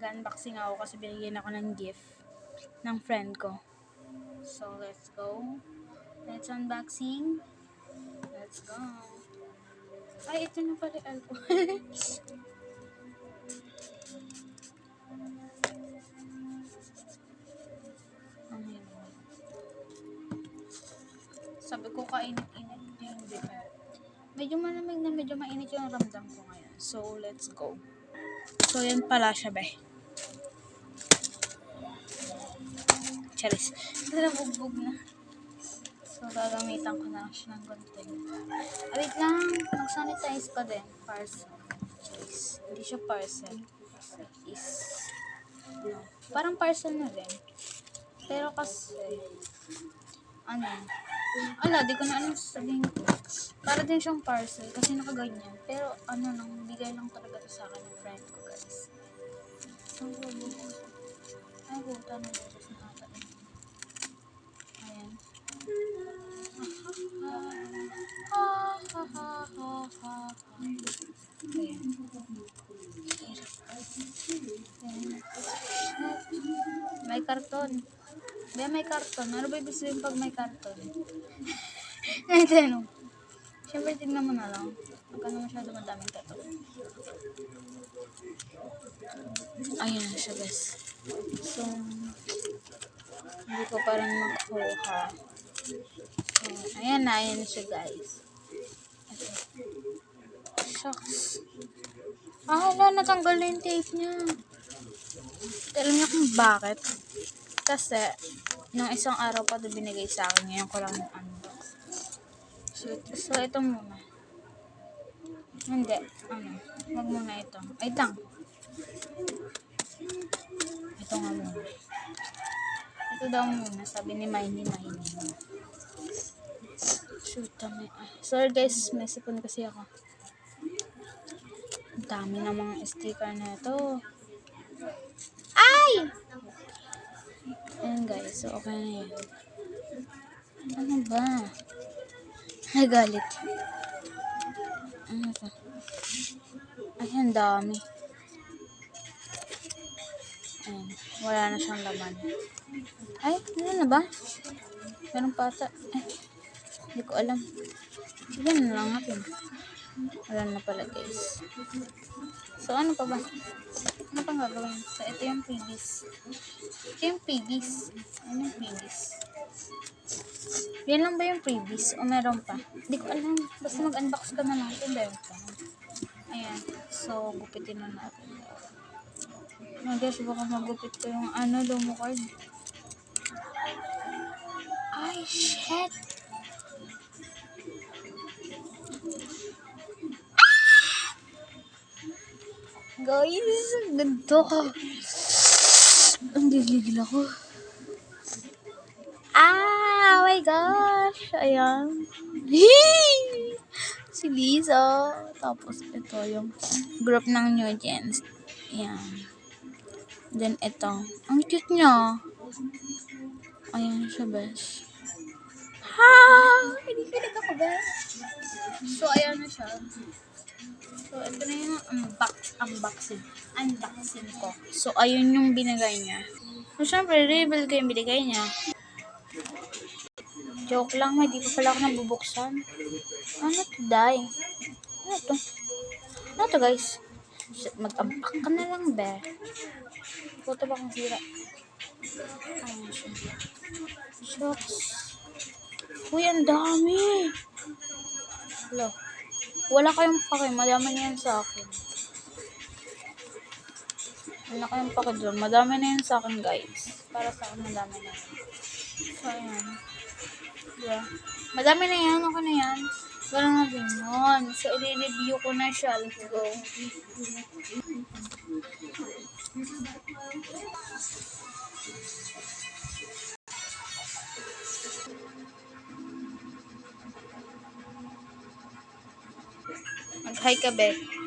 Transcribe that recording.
Mag-unboxing ako kasi binigyan ako ng gift ng friend ko. So, let's go. Let's unboxing. Let's go. Ay, ito na pala yung alcohol. Hirap. Sabi ko kainit-init hindi pa. Medyo malamig na medyo mainit yung ramdam ko ngayon. So, let's go. So, yan pala siya, be. Charis. Nabugbog na. So, gagamitan ko na lang siya ng konti. Ah, wait lang. Mag-sanitize pa din. Parcel. Charis. Hindi siya parcel. Is. No. Parang parcel na din. Pero kasi, ano, ala, di ko na alam sabihin ko. Para din siyang parcel kasi nakaganyan. Pero ano lang, bigay lang talaga to sa akin ng friend ko guys. So, ay, puta na butas na karton. Ba, may karton. Ano ba ibig sabihin pag may karton? Ay, tanong. Siyempre, tignan mo na lang. Huwag ka na masyado madaming karton. Ayun na siya, guys. So, hindi ko parang makuha. So, ayan na, ayan na siya, guys. Shucks. Ah, wala, natanggal na yung tape niya. Alam niyo kung bakit? Kasi, nung isang araw pa ito binigay sa akin, ngayon ko lang unbox. So, so ito muna. Hindi, ano, wag muna ito. Ay, tang. Ito nga muna. Ito daw muna, sabi ni Miney Miney. Shoot, tama. Ah, sorry guys, may sipon kasi ako. Dami ng mga sticker na ito. Ay! Ayan guys, okay na. Ano ba? Ay, galit. Ano to? Ay, dami. Ayan, wala na siyang laman. Ay, ano na ba? Meron pa ata. Ay, hindi ko alam. Na lang natin. Wala na pala guys. So, ano pa ba? Ano pang gagawin? So, ito yung piggies. Ito yung piggies. Ano yung piggies? Yan lang ba yung previous? O meron pa? Hindi ko alam. Basta mag-unbox ka na lang. Ito meron pa. Ayan. So, gupitin na natin. Oh guys, baka magupit ko yung ano, lomo card. Ay, shit! Guys, ang ganda ka. Ang gigigil ako. Ah, oh my gosh. Ayan. Hee! Si Lisa. Tapos, ito yung group ng New Gens. Ayan. Then, ito. Ang cute niya. Ayan siya, besh. Ha! Hindi ko ako, besh. So, ayan na siya. So, ito na unbox, unboxing. Unboxing ko. So, ayun yung binigay niya. So, syempre, reveal ko yung binigay niya. Joke lang, hindi pa pala ako nabubuksan. Ano to, day? Ano to? Ano to, guys? Mag-unpack ka na lang, be. Puto ba kung sira? Ayan siya. Shucks. Uy, ang dami. Hello. Wala kayong pake. Madami na yan sa akin. Wala kayong pake doon. Madami na yan sa akin, guys. Para sa akin, madami na yan. So, ayan. Yeah. Madami na yan. Okay na yan. Ganun na din yun. So, i-review ko na siya. Let's go. Mag-hi ka, Beth.